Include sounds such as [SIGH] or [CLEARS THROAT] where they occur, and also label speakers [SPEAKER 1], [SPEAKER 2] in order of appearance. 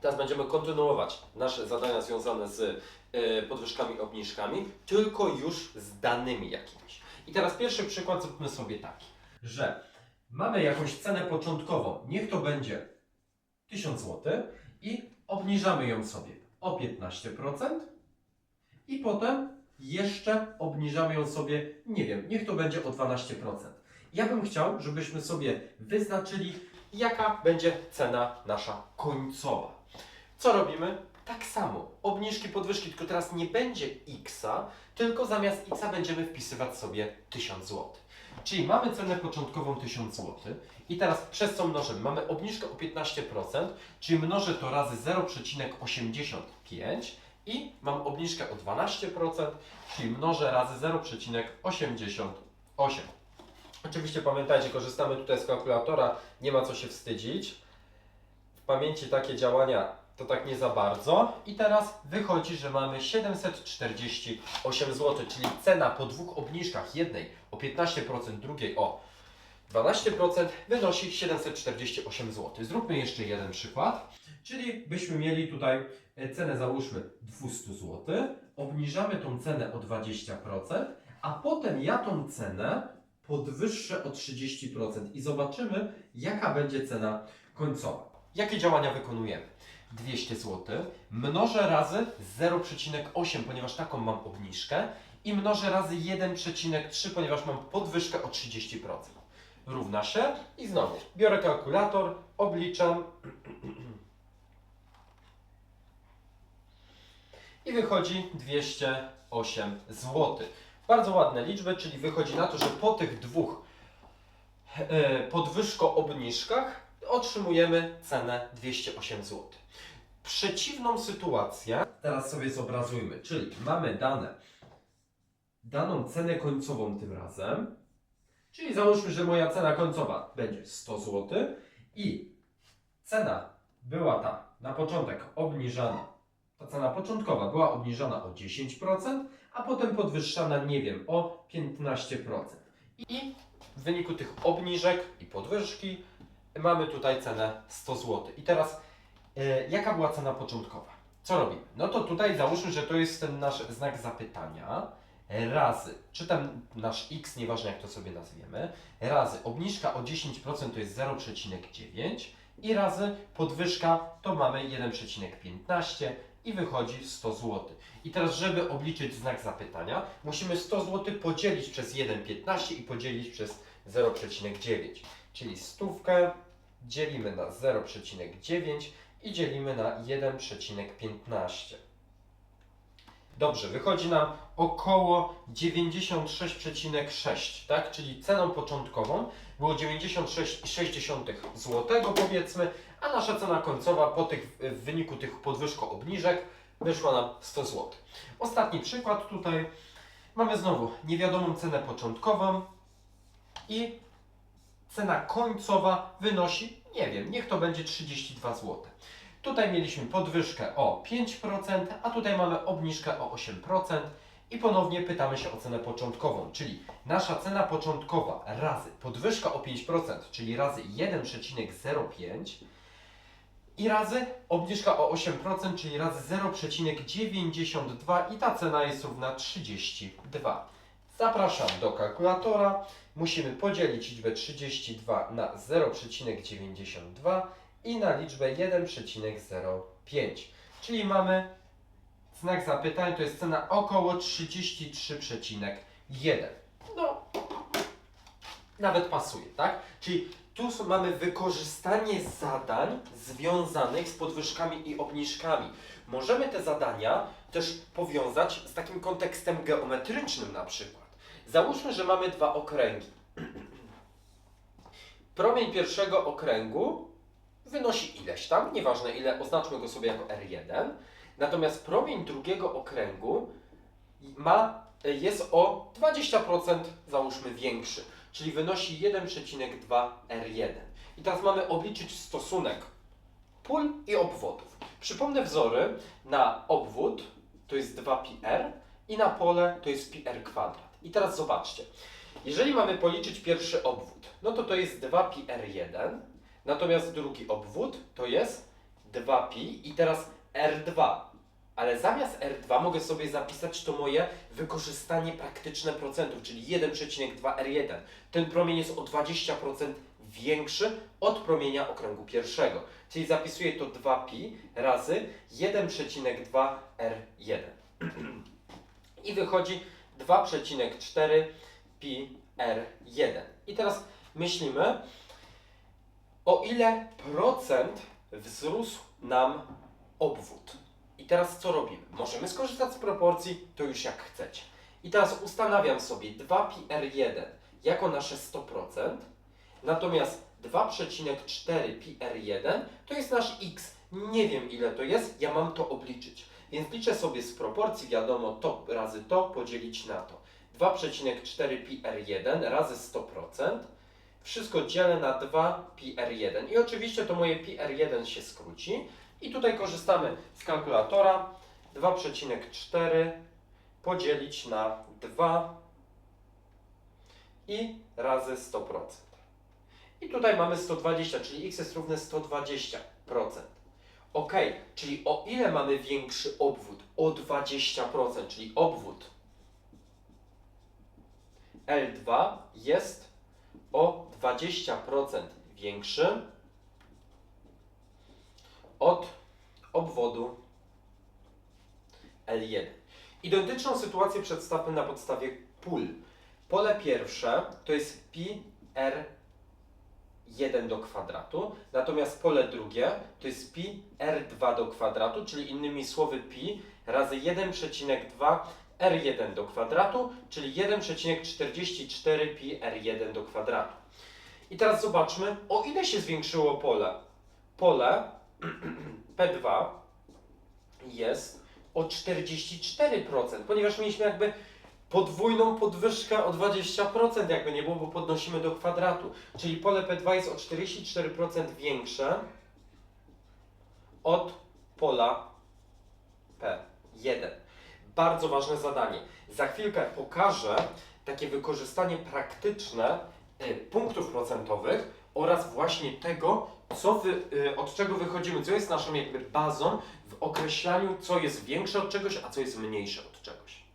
[SPEAKER 1] Teraz będziemy kontynuować nasze zadania związane z e, podwyżkami obniżkami, tylko już z danymi jakimiś. I teraz pierwszy przykład zróbmy sobie taki, że mamy jakąś cenę początkową, niech to będzie 1000 zł i obniżamy ją sobie o 15% i potem jeszcze obniżamy ją sobie, nie wiem, niech to będzie o 12%. Ja bym chciał, żebyśmy sobie wyznaczyli, jaka będzie cena nasza końcowa. Co robimy? Tak samo. Obniżki, podwyżki, tylko teraz nie będzie x, tylko zamiast x będziemy wpisywać sobie 1000 zł. Czyli mamy cenę początkową 1000 zł i teraz przez co mnożymy? Mamy obniżkę o 15%, czyli mnożę to razy 0,85 i mam obniżkę o 12%, czyli mnożę razy 0,88. Oczywiście pamiętajcie, korzystamy tutaj z kalkulatora, nie ma co się wstydzić. W pamięci takie działania to tak nie za bardzo. I teraz wychodzi, że mamy 748 zł, czyli cena po dwóch obniżkach, jednej o 15%, drugiej o 12% wynosi 748 zł. Zróbmy jeszcze jeden przykład. Czyli byśmy mieli tutaj e, cenę załóżmy 200 zł, obniżamy tą cenę o 20%, a potem ja tą cenę podwyższę o 30% i zobaczymy, jaka będzie cena końcowa. Jakie działania wykonujemy? 200 zł, mnożę razy 0,8, ponieważ taką mam obniżkę i mnożę razy 1,3, ponieważ mam podwyżkę o 30%. Równa się i znowu biorę kalkulator, obliczam i wychodzi 208 zł. Bardzo ładne liczby, czyli wychodzi na to, że po tych dwóch e, podwyżko-obniżkach otrzymujemy cenę 208 zł. Przeciwną sytuację teraz sobie zobrazujmy, czyli mamy dane, daną cenę końcową tym razem, czyli załóżmy, że moja cena końcowa będzie 100 zł i cena była ta na początek obniżana, ta cena początkowa była obniżana o 10%, a potem podwyższana, nie wiem, o 15%. I w wyniku tych obniżek i podwyżki mamy tutaj cenę 100 zł. I teraz e, jaka była cena początkowa? Co robimy? No to tutaj załóżmy, że to jest ten nasz znak zapytania razy, czy tam nasz x, nieważne jak to sobie nazwiemy, razy obniżka o 10% to jest 0,9 i razy podwyżka to mamy 1,15 i wychodzi 100 zł. I teraz, żeby obliczyć znak zapytania, musimy 100 zł podzielić przez 1,15 i podzielić przez 0,9. Czyli stówkę dzielimy na 0,9 i dzielimy na 1,15. Dobrze, wychodzi nam około 96,6, tak? Czyli ceną początkową było 96,6 zł powiedzmy, a nasza cena końcowa po tych, w wyniku tych podwyżko obniżek wyszła nam 100 zł. Ostatni przykład tutaj mamy znowu niewiadomą cenę początkową i cena końcowa wynosi, nie wiem, niech to będzie 32 zł. Tutaj mieliśmy podwyżkę o 5%, a tutaj mamy obniżkę o 8% i ponownie pytamy się o cenę początkową, czyli nasza cena początkowa razy podwyżka o 5%, czyli razy 1,05 i razy obniżka o 8%, czyli razy 0,92 i ta cena jest równa 32. Zapraszam do kalkulatora. Musimy podzielić liczbę 32 na 0,92 i na liczbę 1,05. Czyli mamy znak zapytania, to jest cena około 33,1. No, nawet pasuje, tak? Czyli tu mamy wykorzystanie zadań związanych z podwyżkami i obniżkami. Możemy te zadania też powiązać z takim kontekstem geometrycznym na przykład. Załóżmy, że mamy dwa okręgi. Promień pierwszego okręgu wynosi ileś tam, nieważne ile, oznaczmy go sobie jako R1. Natomiast promień drugiego okręgu ma, jest o 20% załóżmy większy, czyli wynosi 1,2 R1. I teraz mamy obliczyć stosunek pól i obwodów. Przypomnę wzory na obwód to jest 2πr i na pole to jest πr kwadrat. I teraz zobaczcie, jeżeli mamy policzyć pierwszy obwód, no to to jest 2πr1, natomiast drugi obwód to jest 2pi i teraz R2. Ale zamiast R2 mogę sobie zapisać to moje wykorzystanie praktyczne procentów, czyli 1,2R1. Ten promień jest o 20% większy od promienia okręgu pierwszego. Czyli zapisuję to 2pi razy 1,2R1. [CLEARS THROAT] I wychodzi 2,4 pi R1. I teraz myślimy, o ile procent wzrósł nam obwód. I teraz co robimy? Możemy skorzystać z proporcji, to już jak chcecie. I teraz ustanawiam sobie 2 pi R1 jako nasze 100%, natomiast 2,4 pi R1 to jest nasz x. Nie wiem ile to jest, ja mam to obliczyć. Więc liczę sobie z proporcji, wiadomo, to razy to podzielić na to. 2,4 pi R1 razy 100%. Wszystko dzielę na 2 pi R1. I oczywiście to moje pi R1 się skróci. I tutaj korzystamy z kalkulatora. 2,4 podzielić na 2 i razy 100%. I tutaj mamy 120, czyli x jest równe 120%. Ok, czyli o ile mamy większy obwód? O 20%, czyli obwód L2 jest o 20% większy od obwodu L1. Identyczną sytuację przedstawmy na podstawie pól. Pole pierwsze to jest pi r 1 do kwadratu, natomiast pole drugie to jest pi r2 do kwadratu, czyli innymi słowy pi razy 1,2 r1 do kwadratu, czyli 1,44 pi r1 do kwadratu. I teraz zobaczmy, o ile się zwiększyło pole. Pole [CLEARS THROAT] P2 jest o 44%, ponieważ mieliśmy jakby podwójną podwyżkę o 20%, jakby nie było, bo podnosimy do kwadratu. Czyli pole P2 jest o 44% większe od pola P1. Bardzo ważne zadanie. Za chwilkę pokażę takie wykorzystanie praktyczne y, punktów procentowych oraz właśnie tego, co wy, y, od czego wychodzimy, co jest naszą jakby bazą w określaniu, co jest większe od czegoś, a co jest mniejsze od czegoś.